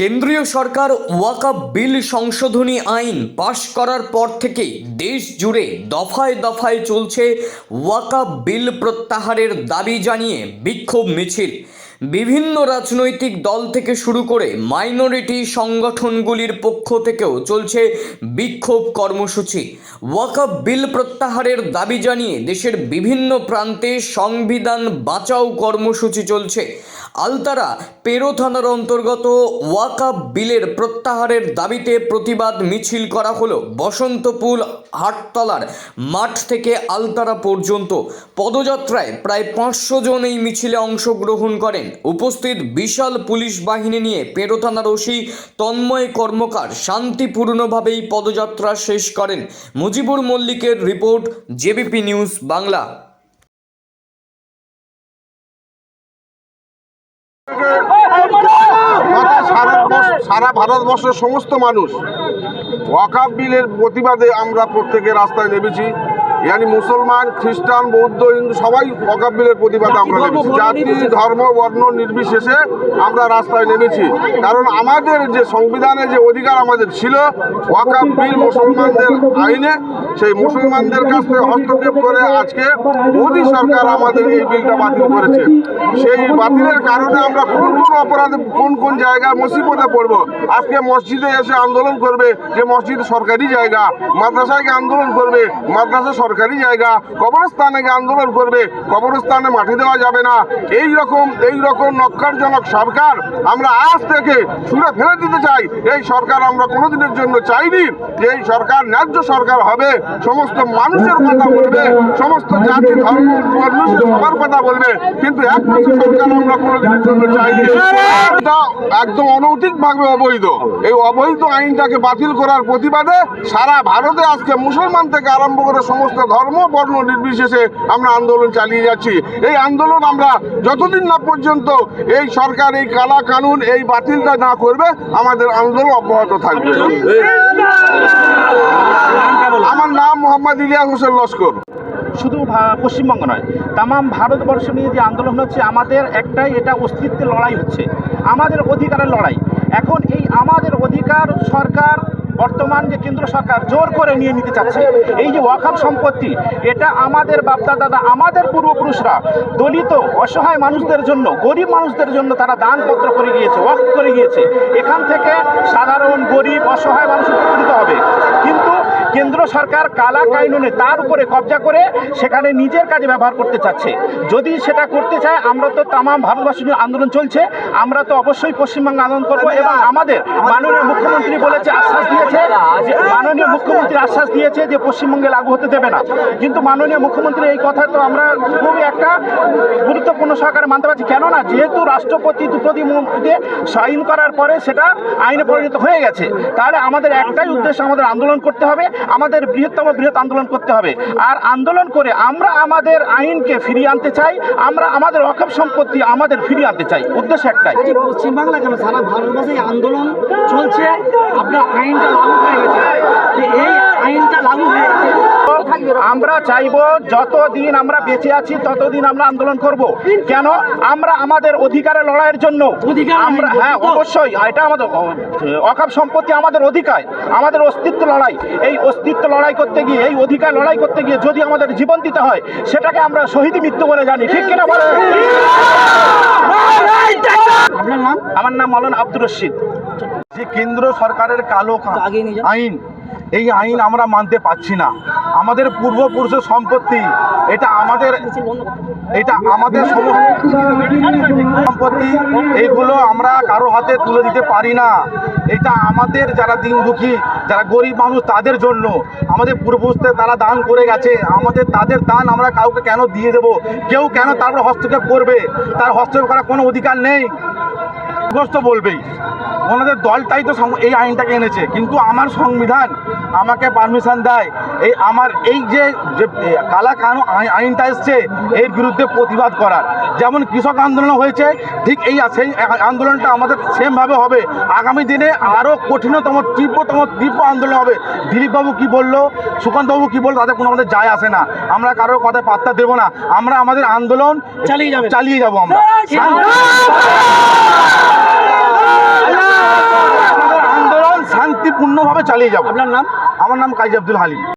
কেন্দ্রীয় সরকার ওয়াকা বিল সংশোধনী আইন পাশ করার পর থেকে দেশ জুড়ে দফায় দফায় চলছে ওয়াকা বিল প্রত্যাহারের দাবি জানিয়ে বিক্ষোভ মিছিল। বিভিন্ন রাজনৈতিক দল থেকে শুরু করে মাইনরিটি সংগঠনগুলির পক্ষ থেকেও চলছে বিক্ষোভ কর্মসূচি। ওয়াকাব বিল প্রত্যাহারের দাবি জানিয়ে দেশের বিভিন্ন প্রান্তে সংবিধান বাঁচাও কর্মসূচি চলছে। আলতারা, পেরো থানার অন্তর্গত ওয়াকাব বিলের প্রত্যাহারের দাবিতে প্রতিবাদ মিছিল করা হলো বসন্তপুর হাটতলার মাঠ থেকে আলতারা পর্যন্ত। পদযাত্রায় প্রায় পাঁচশো জন এই মিছিলে অংশগ্রহণ করেন। উপস্থিত বিশাল পুলিশ বাহিনী নিয়ে পেরো থানার ওসি তন্ময় কর্মকার শান্তিপূর্ণভাবেই পদযাত্রা শেষ করেন। মুজিবুর মল্লিকের রিপোর্ট, জেবিপি নিউজ বাংলা। সারা ভারতবর্ষের সমস্ত মানুষ ওয়াকাব বিলের প্রতিবাদে আমরা প্রত্যেকে রাস্তায় নেমেছি। ইয়ানি মুসলমান খ্রিস্টান বৌদ্ধ হিন্দু সবাই বিলের প্রতিবাদে আমরা নেমেছি। জাতি ধর্ম বর্ণ নির্বিশেষে আমরা রাস্তায় নেমেছি। কারণ আমাদের যে সংবিধানে যে অধিকার আমাদের ছিল ওয়াকাব বিল মুসলমানদের আইনে সেই মুসলমানদের কাছ থেকে হস্তক্ষেপ করে আজকে মোদী সরকার আমাদের এই বিলটা বাতিল করেছে। সেই বাতিলের কারণে আমরা কোন কোন অপরাধে কোন কোন জায়গায় মুসিবতে পড়ব? আজকে মসজিদে এসে আন্দোলন করবে যে মসজিদ সরকারি জায়গা মাদ্রাসায় গিয়ে আন্দোলন করবে মাদ্রাসা সরকারি জায়গা, কবরস্থানে আন্দোলন করবে, কবরস্থানে মাটি দেওয়া যাবে না। এই রকম এই রকম নক্কারজনক সরকার আমরা আজ থেকে ছুঁড়ে ফেলে দিতে চাই। এই সরকার আমরা কোনোদিনের জন্য চাইনি যে এই সরকার ন্যায্য সরকার হবে। সমস্ত মানুষের কথা বলবে, সমস্ত জাতি, ধর্ম, মানুষের সবার কথা বলবে। কিন্তু একমাত্র সরকার আমরা কোনোদিনের জন্য চাইনি। একদম অনৈতিকভাবে অবৈধ। এই অবৈধ আইনটাকে বাতিল করার প্রতিবাদে সারা ভারতে আজকে মুসলমান থেকে আরম্ভ করে সমস্ত ধর্ম, বর্ণ নির্বিশেষে আমরা আন্দোলন চালিয়ে যাচ্ছি। এই আন্দোলন আমরা যতদিন না পর্যন্ত এই সরকার, এই কালা কানুন, এই বাতিলটা না করবে, আমাদের আন্দোলন অব্যাহত থাকবে। আমার নাম মোহাম্মদ ইলিয়াস হোসেন লস্কর। শুধু পশ্চিমবঙ্গ নয়, তামাম ভারতবর্ষ নিয়ে যে আন্দোলন হচ্ছে, আমাদের একটাই এটা অস্তিত্বের লড়াই হচ্ছে। আমাদের অধিকারের লড়াই। এখন এই আমাদের অধিকার সরকার বর্তমান যে কেন্দ্র সরকার জোর করে নিয়ে নিতে চাচ্ছে, এই যে ওয়াকাব সম্পত্তি, এটা আমাদের বাপদা দাদা, আমাদের পূর্বপুরুষরা দলিত, অসহায় মানুষদের জন্য, গরিব মানুষদের জন্য তারা দানপত্র করে গিয়েছে ওয়াক করে গিয়েছে। এখান থেকে সাধারণ গরিব, অসহায় মানুষ উপকৃত হবে। কিন্তু কেন্দ্র সরকার কালা কাইনুনে তার উপরে কবজা করে সেখানে নিজের কাজে ব্যবহার করতে চাচ্ছে। যদি সেটা করতে চায় আমরা তো তামাম ভারতবাসী আন্দোলন চলছে আমরা তো অবশ্যই পশ্চিমবঙ্গে আন্দোলন করব এবং আমাদের মাননীয় মুখ্যমন্ত্রী বলেছে আশ্বাস দিয়েছে যে মাননীয় মুখ্যমন্ত্রী আশ্বাস দিয়েছে যে পশ্চিমবঙ্গে লাগু হতে দেবে না। কিন্তু মাননীয় মুখ্যমন্ত্রী এই কথা তো আমরা খুবই একটা গুরুত্বপূর্ণ সহকারে মানতে পারছি। কেননা যেহেতু রাষ্ট্রপতি দ্রৌপদী মুর্মুকে সাইন করার পরে সেটা আইনে পরিণত হয়ে গেছে তাহলে আমাদের একটাই উদ্দেশ্য আমাদের আন্দোলন করতে হবে। আমাদের বৃহত্তম বৃহৎ আন্দোলন করতে হবে। আর আন্দোলন করে আমরা আমাদের আইনকে ফিরিয়ে আনতে চাই, আমরা আমাদের অকাপ সম্পত্তি আমাদের ফিরিয়ে আনতে চাই। উদ্দেশ্য একটাই। পশ্চিমবাংলা কেন? সারা ভারতবর্ষে আন্দোলন চলছে, আপনার আইনটা লাগু হয়ে গেছে। এই আইনটা লাগু হয়ে গেছে। আমরা চাইব যতদিন আমরা বেঁচে আছি ততদিন আমরা আন্দোলন করব। কেন? আমরা আমাদের অধিকারের লড়াইয়ের জন্য। আমরা হ্যাঁ অবশ্যই এটা আমাদের অকাপ সম্পত্তি আমাদের অধিকার আমাদের অস্তিত্ব লড়াই। এই অস্তিত্ব লড়াই করতে গিয়ে এই অধিকার লড়াই করতে গিয়ে যদি আমাদের জীবন দিতে হয় সেটাকে আমরা শহীদ মৃত্যু বলে জানি। ঠিক কিনা বলে আমার নাম মৌলানা আব্দুর রশিদ। যে কেন্দ্র সরকারের কালো। আইন। এই আইন আমরা মানতে পারছি না। আমাদের পূর্বপুরুষের সম্পত্তি, এটা আমাদের এটা আমাদের সম্পত্তি, এইগুলো আমরা কারও হাতে তুলে দিতে পারি না। এটা আমাদের যারা দিন দুঃখী, যারা গরিব মানুষ, তাদের জন্য। আমাদের পূর্বপুরুষদের তারা দান করে গেছে। আমাদের তাদের দান আমরা কাউকে কেন দিয়ে দেব? কেউ কেন তারপরে হস্তক্ষেপ করবে? তার হস্তক্ষেপ করার কোনো অধিকার নেই। গ্রস্ত বলবেই। ওনাদের দলটাই তো এই আইনটাকে এনেছে। কিন্তু আমার সংবিধান আমাকে পারমিশন দেয়। এই আমার এই যে যে কালা কানু আইনটা এসছে এর বিরুদ্ধে প্রতিবাদ করার। যেমন কৃষক আন্দোলন হয়েছে ঠিক এই সেই আন্দোলনটা আমাদের সেমভাবে হবে। আগামী দিনে আরও কঠিনতম তীব্রতম তীব্র আন্দোলন হবে। দিলীপবাবু কি বলল সুকান্তবাবু কি বলল তাদের কোনো আমাদের যায় আসে না। আমরা কারোর কথায় পাত্তা দেবো না। আমরা আমাদের আন্দোলন চালিয়ে যাবেন। চালিয়ে যাব আমরা। শান্তিপূর্ণভাবে চালিয়ে যাব। আপনার নাম? আমার নাম কাজী আব্দুল হালিম।